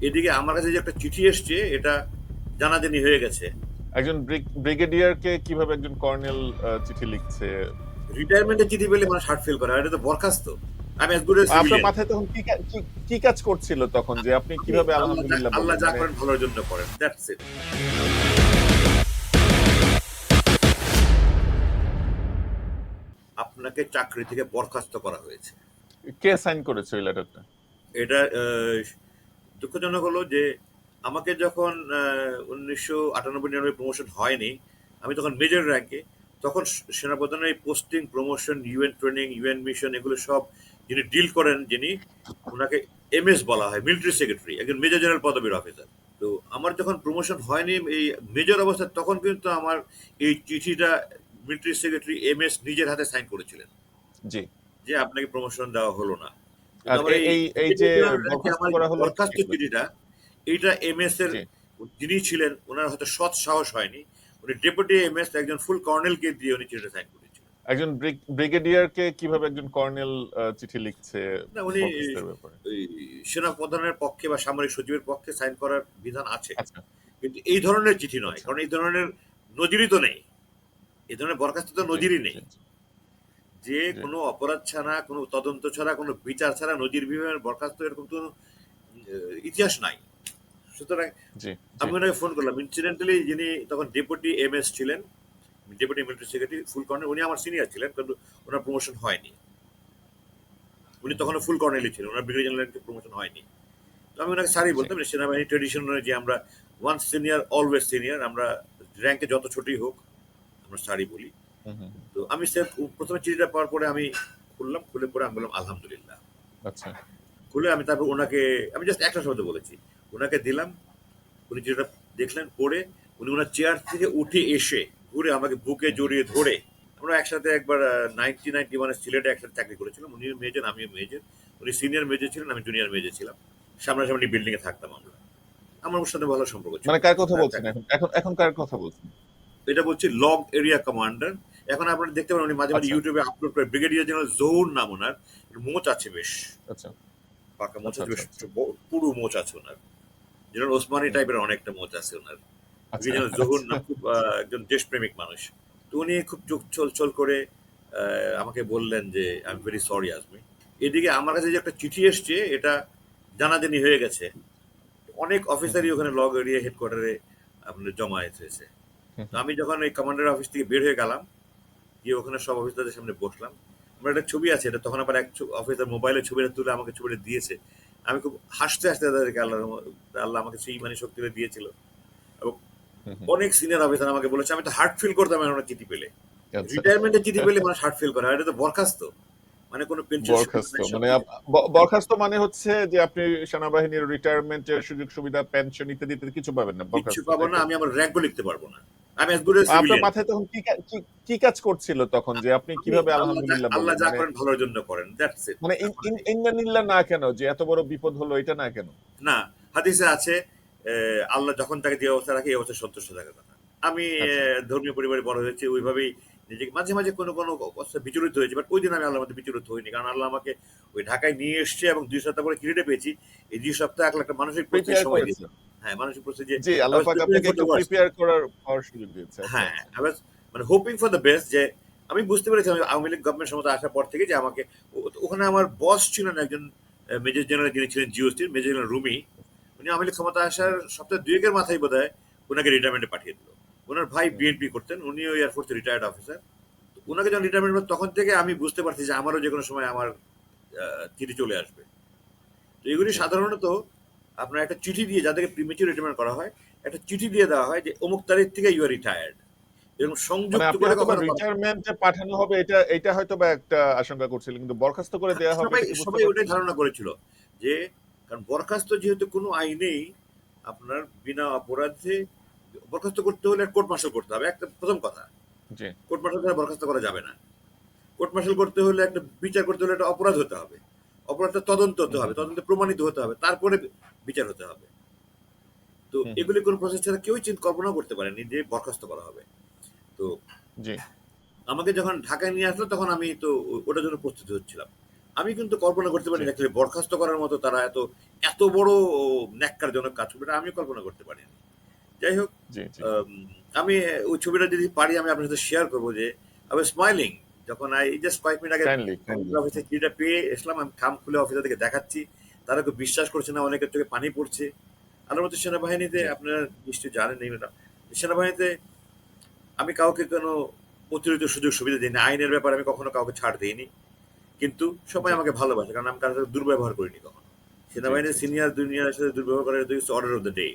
এদিকে আমার কাছে যে একটা চিঠি এসছে এটা জানাজানি হয়ে গেছে। একজন ব্রিগেডিয়ারকে কীভাবে একজন কর্নেল চিঠি লিখছে? রিটায়ারমেন্টের চিঠি পেলে মানুষ হার্ট ফিল করে এটা তো বরখাস্ত। আমি আপনার মাথায় তখন কি কি- কি কাজ করছিল তখন যে আপনি কীভাবে আলহামদুলিল্লাহ আল্লাহ? যা মানে- করেন ভালোর জন্য করেন দ্যাটস ইট আপনাকে চাকরি থেকে বরখাস্ত করা হয়েছে। কে সাইন করেছে ওই লেটারটা? এটা দুঃখজনক হলো যে আমাকে যখন উনিশশো আটানব্বই নিরানব্বই প্রমোশন হয়নি আমি তখন মেজর র্যাঙ্কে তখন সে- এই posting promotion UN training UN mission এগুলো সব যিনি ডিল করেন যিনি ওনাকে এমএস বলা হয় মিলিটারি সেক্রেটারি একজন মেজর জেনারেল পদবীর অফিসার তো আমার যখন প্রমোশন হয়নি এই মেজর অবস্থায় তখন কিন্তু আমার এই চিঠিটা মিলিটারি সেক্রেটারি এমএস নিজের হাতে সাইন করেছিলেন। জি। যে আপনাকে প্রমোশন দেওয়া হলো না। এই- যে বরখাস্ত চিঠিটা। এমএস এর যিনি ছিলেন ওনার হয়তো সৎ সাহস হয়নি। উনি ডেপুটি এমএস একজন ফুল কর্নেলকে দিয়ে উনি চিঠিটা সাইন করেছিলেন। একজন ব্রিগেডিয়ারকে কীভাবে একজন কর্নেল চিঠি লিখছে না, উনি- সেনা প্রধানের পক্ষে বা সামরিক সচিবের পক্ষে সাইন করার বিধান আছে। আচ্ছা। কিন্তু এই ধরনের চিঠি নয় আচ্ছা। কারণ এই ধরনের নজিরই তো নেই। এই ধরনের বরখাস্ত তো নজিরই নেই। যে কোনো অপরাধ ছাড়া কোনো তদন্ত ছাড়া কোনো বিচার ছাড়া নজির বিভাগের বরখাস্ত এরকম কোনো ইতিহাস নাই। সুতরাং আমি ওনাকে ফোন করলাম। ইনসিডেন্টালি যিনি তখন ডেপুটি এম এস ছিলেন deputy military secretary full colonel উনি আমার সিনিয়র ছিলেন কিন্তু ওনার প্রমোশন হয়নি। উনি তখন ফুল কর্নেলই ছিলেন ওনার ব্রিগেডিয়ার জেনারেল প্রমোশন হয়নি। তো আমি ওনাকে সারি বলতাম সেনাবাহিনী ট্রেডিশন যে আমরা ওয়ান সিনিয়র অলওয়েজ সিনিয়র আমরা র্যাঙ্কে যত ছোটই হোক আমরা সারি বলি। তো আমি স্যার প্রথমে চিঠিটা পাওয়ার পরে আমি খুললাম খুলে পরে আমি বললাম আলহামদুলিল্লাহ। আচ্ছা। খুলে আমি তারপর ওনাকে আমি জাস্ট একটা শব্দ বলেছি। ওনাকে দিলাম উনি যেটা দেখলেন পড়ে উনি ওনার চেয়ার থেকে উঠে এসে ঘুরে আমাকে বুকে জড়িয়ে ধরে আমরা একসাথে একবার নাইনটি নাইনটি ওয়ানে সিলেটে একসাথে চাকরি করেছিলাম। উনি মেজর আমিও মেজর উনি সিনিয়র মেজর ছিলেন আমি জুনিয়র মেজর ছিলাম। সামনাসামনি বিল্ডিং এ থাকতাম আমরা। আমার ওর সাথে ভালো সম্পর্ক ছিল। মানে কার কথা বলছেন এখন? এখন এখন কার কথা বলছেন? এটা বলছি লগ এরিয়া কমান্ডার এখন আপনারা দেখতে পারেন উনি মাঝে মাঝে আচ্ছা। ইউটিউবে আপলোড করে ব্রিগেডিয়ার জেনারেল জহুর নাম ওনার। মোচ আছে বেশ। আচ্ছা। পাকা মোচ আচ্ছা, আছে বেশ। আচ্ছা, পুরো মোচ আছে ওনার। জেনারেল ওসমানী টাইপের অনেকটা মোচ আছে ওনার। আচ্ছা। জেনারেল জহুর নাম খুব একজন দেশপ্রেমিক মানুষ। তো উনি খুব চোখ ছল ছল করে আমাকে বললেন যে I am very sorry Azmi এদিকে আমার কাছে যে একটা চিঠি এসছে এটা জানাজানি হয়ে গেছে। অনেক অফিসারই ওখানে লগ এরিয়া হেডকোয়ার্টারে আপনার জমায়েত হয়েছে। তো আমি যখন এই কমান্ডার অফিস থেকে বের হয়ে গেলাম গিয়ে ওখানে সব অফিসারদের সামনে বসলাম। আমার একটা ছবি আছে এটা তখন আবার এক অফিসার মোবাইলে ছবিটা তুলে আমাকে ছবিটা দিয়েছে। আমি খুব হাসতে হাসতে তাদেরকে আল্লাহ আল্লাহ আমাকে সেই মানে শক্তিটা দিয়েছিল। হুম। অনেক সিনিয়র অফিসার আমাকে বলেছে আমি তো হার্ট ফিল করতাম এমন চিঠি পেলে। আচ্ছা। রিটায়ারমেন্টের চিঠি পেলে মানুষ হার্ট ফিল করে আর এটা তো বরখাস্ত। মানে কোনো পেনশন বরখাস্ত মানে বরখাস্ত মানে হচ্ছে যে আপনি সেনাবাহিনীর রিটায়ারমেন্টের সুযোগ সুবিধা পেনশন ইত্যাদি কিছু পাবেন না কিছু পাবো না আমি আমার র্যাঙ্কও লিখতে পারব না। আমি as good as আপনার মাথায় তখন কি কি- কি কাজ করছিল তখন যে আপনি কীভাবে আল্লাহ আলহামদুলিল্লাহ আল্লাহ যা করেন ভালোর জন্য করেন দ্যাটস ইট মানে ইন- ইন- ইন্নানিল্লাহ না কেন? যে এত বড় বিপদ হলো এটা না কেন? না হাদিসে আছে আল্লাহ যখন তাকে যে অবস্থা রাখে এই অবস্থা সন্তুষ্ট থাকার কথা। আমি আচ্ছা। ধর্মীয় পরিবারে বড় হয়েছি ওইভাবেই নিজেকে মাঝে মাঝে কোনো কোনো অবস্থা বিচলিত হয়েছে বাট ওই দিন আমি আল্লাহ মধ্যে বিচলিত হইনি কারণ আল্লাহ আমাকে ওই ঢাকায় নিয়ে এসছে এবং দুই সপ্তাহ পরে কিরিটে পেয়েছি। এই দুই সপ্তাহ এক লাখ মানসিক প্রস্তুতির প্রিপেয়ার সময় হ্যাঁ যে জি আল্লাহ পাক আপনাকে একটু প্রিপেয়ার করার হওয়ার সুযোগ দিয়েছে। আচ্ছা, হ্যাঁ আচ্ছা। I মানে হোপিং ফর দ্য বেস্ট যে আমি বুঝতে পেরেছি আমি আওয়ামী লীগ গভর্নমেন্ট সময় আসার পর থেকে যে আমাকে ওখানে আমার বস ছিলেন একজন মেজর জেনারেল যিনি ছিলেন মেজর জেনারেল রুমি উনি আওয়ামী লীগ ক্ষমতা আসার সপ্তাহ দুয়েকের মাথায় বোধ হয় ওনাকে রিটায়ারমেন্টে পাঠিয়ে দিল। ওনার ভাই বিএনপি করতেন উনিও এয়ারফোর্সে রিটায়ার্ড অফিসার ওনাকে যখন রিটায়ারমেন্ট তখন থেকে আমি বুঝতে পারছি যে আমারও যে কোনো সময় আমার চিঠি চলে আসবে। তো এগুলি সাধারণত আপনার একটা চিঠি দিয়ে যাদেরকে প্রিমেচুর রিটায়ারমেন্ট করা হয় একটা চিঠি দিয়ে দেওয়া হয় যে অমুক তারিখ থেকে ইউ আর রিটায়ার্ড এরকম মানে সংযুক্ত করে হয়তো কখনো রিটায়ারমেন্টে পাঠানো হবে এটা এটা হয়তো বা একটা আশঙ্কা করছিলেন কিন্তু বরখাস্ত করে দেওয়া হবে সবাই ওটাই ধারণা করেছিল যে কারণ বরখাস্ত যেহেতু কোনো আইনেই আপনার বিনা অপরাধে বরখাস্ত করতে হলে কোর্ট মার্শাল করতে হবে একটা প্রথম কথা। জি। কোর্ট মার্শাল ছাড়া বরখাস্ত করা যাবে না। কোর্ট মার্শাল করতে হলে একটা বিচার করতে হলে একটা অপরাধ হতে হবে। অপরাধটা তদন্ত হতে হবে তদন্ত প্রমাণিত হতে হবে তারপরে বিচার হতে হবে। তো এগুলি কোনো প্রসেস ছাড়া কেউই চিন্তা কল্পনা করতে পারেনি যে বরখাস্ত করা হবে। তো আমাকে যখন ঢাকায় নিয়ে আসলো তখন আমি তো ওটার জন্য প্রস্তুত হচ্ছিলাম। আমি কিন্তু কল্পনা করতে পারি actually বরখাস্ত করার মতো তারা এত এত বড় ন্যাক্কারজনক কাজ করবে এটা আমি কল্পনা করতে পারিনি। যাই হোক আমি ওই ছবিটা যদি পারি আমি আপনার সাথে শেয়ার করব যে আমি স্মাইলিং যখন আই জাস্ট কয়েক মিনিট আগে অফিসে কিটা পেয়ে এসলাম আমি খাম খুলে অফিসার থেকে দেখাচ্ছি। তারা কেউ বিশ্বাস করছে না অনেকের চোখে পানি পড়ছে। আর মতো সেনাবাহিনীতে আপনারা নিশ্চয়ই জানেন এই এটা সেনাবাহিনীতে আমি কাউকে কোনো অতিরিক্ত সুযোগ সুবিধা দিই না আইনের ব্যাপারে আমি কখনো কাউকে ছাড় দিইনি। কিন্তু সবাই আমাকে ভালোবাসে কারণ আমি কারোর সাথে দুর্ব্যবহার করিনি কখনো। সেনাবাহিনীর। সিনিয়র দুনিয়ার সাথে দুর্ব্যবহার করার অর্ডার অফ দ্য ডে